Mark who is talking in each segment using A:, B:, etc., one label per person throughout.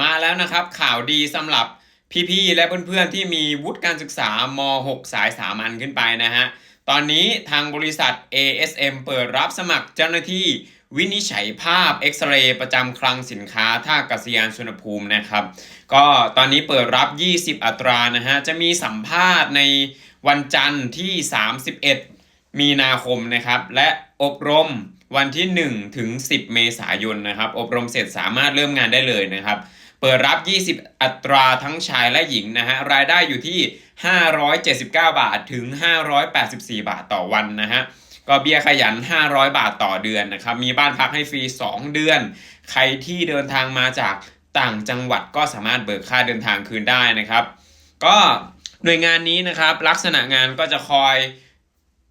A: มาแล้วนะครับข่าวดีสำหรับพี่ๆและเพื่อนๆที่มีวุฒิการศึกษาม6สายสามัญขึ้นไปนะฮะ ตอนนี้ทางบริษัท ASM เปิดรับสมัครเจ้าหน้าที่วินิจฉัยภาพเอ็กซเรย์ประจำคลังสินค้าท่ากัศยานสุนภูมินะครับ ก็ตอนนี้เปิดรับ 20 อัตรานะฮะ จะมีสัมภาษณ์ในวันจันทร์ที่ 31 มีนาคมนะครับ และอบรม วันที่ 1 ถึง 10 เมษายนนะครับ อบรมเสร็จสามารถเริ่มงานได้เลยนะครับ เปิดรับ 20 อัตราทั้งชายและหญิงนะฮะ รายได้อยู่ที่ 579 บาทถึง 584 บาทต่อวันนะฮะ ก็เบี้ยขยัน 500 บาทต่อเดือนนะครับ มีบ้านพักให้ฟรี 2 เดือน ใครที่เดินทางมาจากต่างจังหวัดก็สามารถเบิกค่าเดินทางคืนได้นะครับ ก็หน่วยงานนี้นะครับลักษณะงานก็จะคอย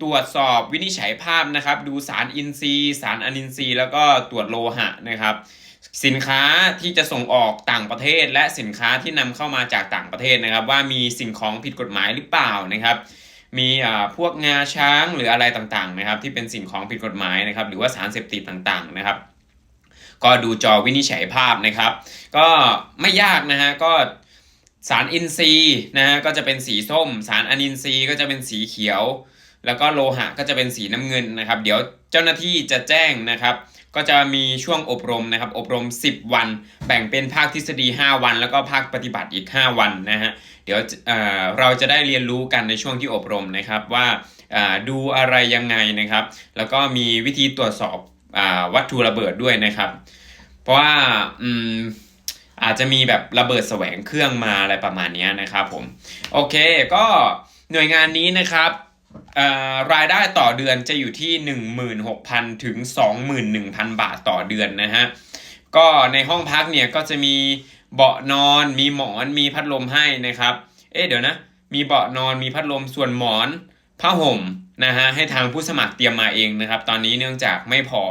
A: ตรวจสอบวินิจฉัยภาพนะครับ ดูสารอินทรีย์ สารอนินทรีย์ แล้วก็ตรวจโลหะนะครับ สินค้าที่จะส่งออกต่างประเทศ และสินค้าที่นำเข้ามาจากต่างประเทศนะครับ ว่ามีสิ่งของผิดกฎหมายหรือเปล่านะครับ มีพวกงาช้างหรืออะไรต่างๆนะครับ ที่เป็นสิ่งของผิดกฎหมายนะครับ หรือว่าสารเสพติดต่างๆนะครับก็ดูจอวินิจฉัยภาพนะครับ ก็ไม่ยากนะฮะก็สารอินทรีย์นะฮะก็จะเป็นสีส้ม สารอนินทรีย์ก็จะเป็นสีเขียว แล้วก็โลหะก็จะเป็นสีน้ำเงินนะครับ เดี๋ยวเจ้าหน้าที่จะแจ้งนะครับ ก็จะมีช่วงอบรมนะครับ อบรม 10 วัน แบ่งเป็นภาคทฤษฎี 5 วัน แล้วก็ภาคปฏิบัติอีก 5 วันนะฮะเดี๋ยวเอ่อเราจะได้เรียนรู้กันในช่วงที่อบรมนะครับว่าอ่าดูอะไรยังไงนะครับ แล้วก็มีวิธีตรวจสอบอวัตถุระเบิดด้วยนะครับ เพราะว่าอืมอาจจะมีแบบระเบิดแสวงเครื่องมาอะไรประมาณนี้นะครับผม โอเคก็หน่วยงานนี้นะครับ รายได้ต่อเดือนจะอยู่ที่ 16,000 ถึง 21,000 บาทต่อเดือนนะฮะ ก็ในห้องพักเนี่ยก็จะมีเบาะนอน มีหมอน มีพัดลมให้นะครับ เอ๊ะเดี๋ยวนะ มีเบาะนอน มีพัดลม ส่วนหมอนผ้าห่มนะฮะให้ทางผู้สมัครเตรียมมาเองนะครับ ตอนนี้เนื่องจากไม่พอ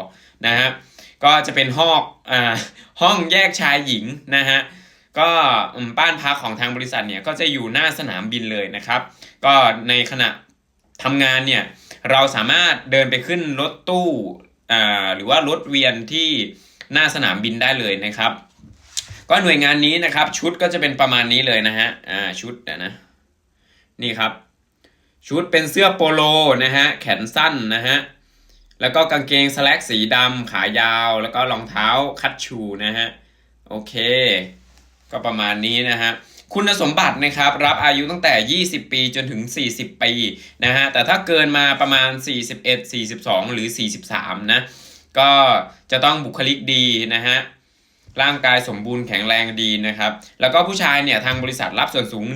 A: นะฮะ ก็จะเป็นห้องอ่าห้องแยกชายหญิงนะฮะก็บ้านพักของทางบริษัทเนี่ยก็จะอยู่หน้าสนามบินเลยนะครับ ก็ในขณะ ทำงานเนี่ยเราสามารถเดินไปขึ้นรถตู้อ่าหรือว่ารถเวียนที่หน้าสนามบินได้เลยนะครับ ก็หน่วยงานนี้นะครับชุดก็จะเป็นประมาณนี้เลยนะฮะอ่าชุดเดานะนี่ครับ ชุดเป็นเสื้อโปโลนะฮะแขนสั้นนะฮะแล้วก็กางเกงสแลกสีดำขายาว แล้วก็รองเท้าคัตชูนะฮะโอเค ก็ประมาณนี้นะฮะ คุณสมบัตินะครับรับอายุตั้งแต่ 20 ปีจนถึง 40 ปีนะฮะแต่ถ้าเกินมาประมาณ 41 42 หรือ 43 นะก็จะต้องบุคลิกดีนะฮะร่างกายสมบูรณ์แข็งแรงดีนะครับ แล้วก็ผู้ชายเนี่ยทางบริษัทรับส่วนสูง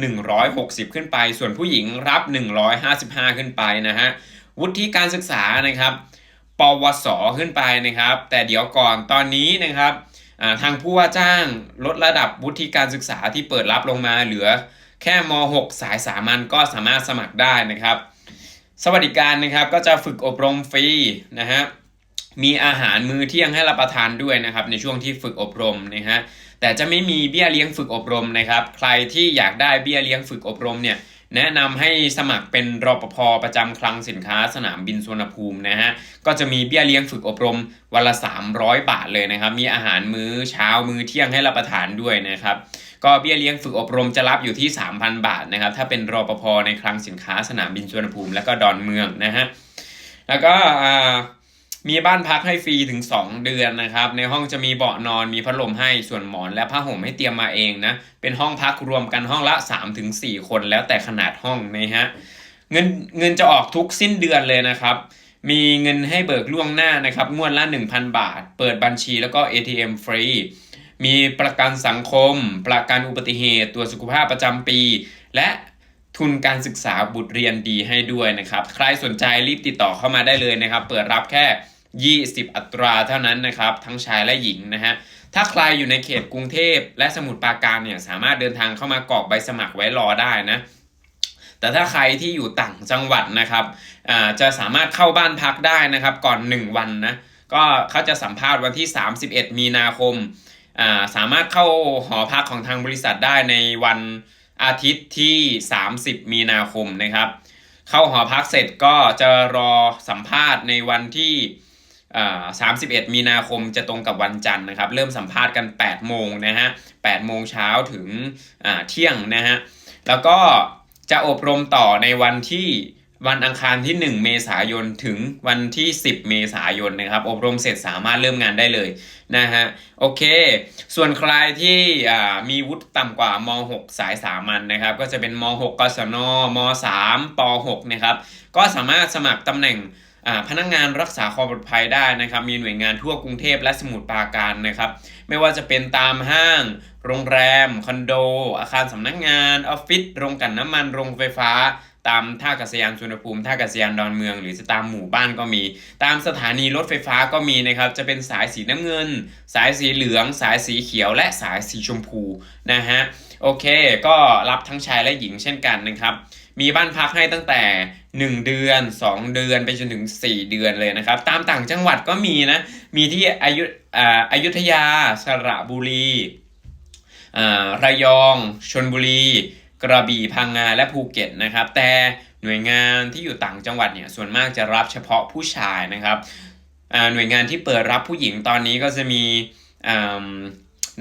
A: 160 ขึ้นไป ส่วนผู้หญิงรับ 155 ขึ้นไปนะฮะวุฒิการศึกษานะครับ ปวสขึ้นไปนะครับ แต่เดี๋ยวก่อนตอนนี้นะครับ ทางผู้ว่าจ้างลดระดับวุฒิการศึกษาที่เปิดรับลงมาเหลือแค่ม .6 สายสามัญก็สามารถสมัครได้นะครับ สวัสดิการนะครับก็จะฝึกอบรมฟรีนะฮะมีอาหารมื้อเที่ยงให้รับประทานด้วยนะครับ ในช่วงที่ฝึกอบรมนะฮะแต่จะไม่มีเบี้ยเลี้ยงฝึกอบรมนะครับ ใครที่อยากได้เบี้ยเลี้ยงฝึกอบรมเนี่ย แนะนำให้สมัครเป็นรปภประจำคลังสินค้าสนามบินสุวรรณภูมินะฮะก็จะมีเบี้ยเลี้ยงฝึกอบรมวันละ 300 บาทเลยนะครับ มีอาหารมื้อเช้ามื้อเที่ยงให้รับประทานด้วยนะครับก็เบี้ยเลี้ยงฝึกอบรมจะรับอยู่ที่ 3,000 บาทนะครับถ้าเป็นรปภในคลังสินค้าสนามบินสุวรรณภูมิ และก็ดอนเมืองนะฮะแล้วก็อ่า มีบ้านพักให้ฟรีถึง 2 เดือนนะครับ ในห้องจะมีเบาะนอนมีพัดลมให้ส่วนหมอนและผ้าห่มให้เตรียมมาเองนะ เป็นห้องพักรวมกันห้องละ 3-4 คนแล้วแต่ขนาดห้องนะฮะเงินเงินจะออกทุกสิ้นเดือนเลยนะครับ มีเงินให้เบิกล่วงหน้านะครับงวดละ 1,000 บาท เปิดบัญชีแล้วก็ ATM ฟรีมีประกันสังคม ประกันอุบัติเหตุตรวสุขภาพประจำปี และ ทุนการศึกษาบุตรเรียนดีให้ด้วยนะครับ ใครสนใจรีบติดต่อเข้ามาได้เลยนะครับ เปิดรับแค่ 20 อัตราเท่านั้นนะครับ ทั้งชายและหญิงนะฮะถ้าใครอยู่ในเขตกรุงเทพและสมุทรปราการเนี่ยสามารถเดินทางเข้ามากรอกใบสมัครไว้รอได้นะแต่ถ้าใครที่อยู่ต่างจังหวัดนะครับอ่าจะสามารถเข้าบ้านพักได้นะครับ ก่อน 1 วันนะก็เขาจะสัมภาษณ์วันที่ 31 มีนาคมอ่าสามารถเข้าหอพักของทางบริษัทได้ในวัน อาทิตย์ที่ 30 มีนาคมนะครับ เข้าหอพักเสร็จก็จะรอสัมภาษณ์ในวันที่31 มีนาคมจะตรงกับวันจันทร์นะครับ เริ่มสัมภาษณ์กัน 8 โมงนะฮะ8โมงเช้าถึงเที่ยงนะฮะ แล้วก็จะอบรมต่อในวันที่ วันอังคารที่ 1 เมษายนถึงวันที่ 10 เมษายนนะครับ อบรมเสร็จสามารถเริ่มงานได้เลยนะฮะโอเค ส่วนใครที่มีวุฒิต่ำกว่าม .6 สายสามัญนะครับ ก็จะเป็นม .6 กศนม .3 ป .6 นะครับ ก็สามารถสมัครตำแหน่งพนักงานรักษาความปลอดภัยได้นะครับ มีหน่วยงานทั่วกรุงเทพและสมุทรปราการนะครับ ไม่ว่าจะเป็นตามห้าง โรงแรม คอนโด อาคารสำนักงาน ออฟฟิศโรงกลั่นน้ำมันโรงไฟฟ้า ตามท่าอากาศยานสุวรรณภูมิท่าอากาศยานดอนเมือง หรือจะตามหมู่บ้านก็มี ตามสถานีรถไฟฟ้าก็มีนะครับ จะเป็นสายสีน้ำเงิน สายสีเหลือง สายสีเขียว และสายสีชมพูนะฮะโอเค ก็รับทั้งชายและหญิงเช่นกันนะครับ มีบ้านพักให้ตั้งแต่ 1 เดือน 2 เดือนไปจนถึง 4 เดือนเลยนะครับ ตามต่างจังหวัดก็มีนะ มีที่อายุอ่าอยุธยา สระบุรีอ่าระยอง ชนบุรี กระบี่พังงาและภูเก็ตนะครับ แต่หน่วยงานที่อยู่ต่างจังหวัดเนี่ยส่วนมากจะรับเฉพาะผู้ชายนะครับหน่วยงานที่เปิดรับผู้หญิงตอนนี้ก็จะมี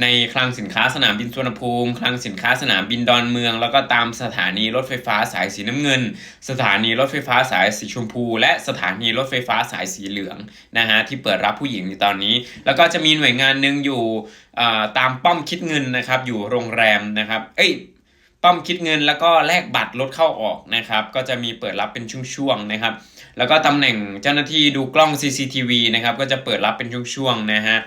A: ในคลังสินค้าสนามบินสุวรรณภูมิ คลังสินค้าสนามบินดอนเมือง แล้วก็ตามสถานีรถไฟฟ้าสายสีน้ำเงิน สถานีรถไฟฟ้าสายสีชมพู และสถานีรถไฟฟ้าสายสีเหลืองนะฮะที่เปิดรับผู้หญิงในตอนนี้ แล้วก็จะมีหน่วยงานหนึ่งอยู่ตามป้อมคิดเงินนะครับอยู่โรงแรมนะครับ เอ้ย ป้อมคิดเงินแล้วก็แลกบัตรรถเข้าออกนะครับ ก็จะมีเปิดรับเป็นช่วงๆนะครับ แล้วก็ตำแหน่งเจ้าหน้าที่ดูกล้อง CCTV นะครับ ก็จะเปิดรับเป็นช่วงๆนะฮะ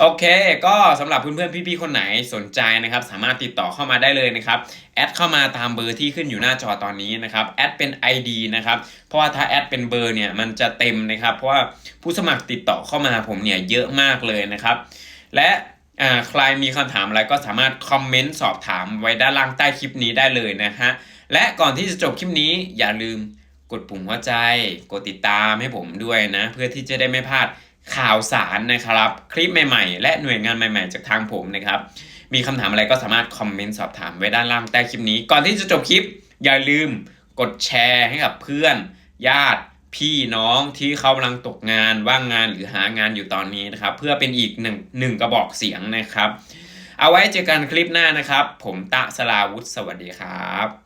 A: โอเค ก็สำหรับเพื่อนๆพี่ๆคนไหนสนใจนะครับ สามารถติดต่อเข้ามาได้เลยนะครับ แอดเข้ามาตามเบอร์ที่ขึ้นอยู่หน้าจอตอนนี้นะครับ แอดเป็น ID นะครับ เพราะว่าถ้าแอดเป็นเบอร์เนี่ยมันจะเต็มนะครับ เพราะว่าผู้สมัครติดต่อเข้ามาผมเนี่ยเยอะมากเลยนะครับ และ ใครมีคำถามอะไรก็สามารถคอมเมนต์สอบถามไว้ด้านล่างใต้คลิปนี้ได้เลยนะฮะ และก่อนที่จะจบคลิปนี้อย่าลืมกดปุ่มหัวใจ กดติดตามให้ผมด้วยนะ เพื่อที่จะได้ไม่พลาดข่าวสารนะครับ คลิปใหม่ๆ และหน่วยงานใหม่ๆ จากทางผมนะครับ มีคำถามอะไรก็สามารถคอมเมนต์สอบถามไว้ด้านล่างใต้คลิปนี้ ก่อนที่จะจบคลิป อย่าลืมกดแชร์ให้กับเพื่อน ญาติ พี่น้องที่เขากำลังตกงานว่างงานหรือหางานอยู่ตอนนี้นะครับ เพื่อเป็นอีกหนึ่งหนึ่งกระบอกเสียงนะครับ เอาไว้เจอกันคลิปหน้านะครับ ผมตะสลาวุฒสวัสดีครับ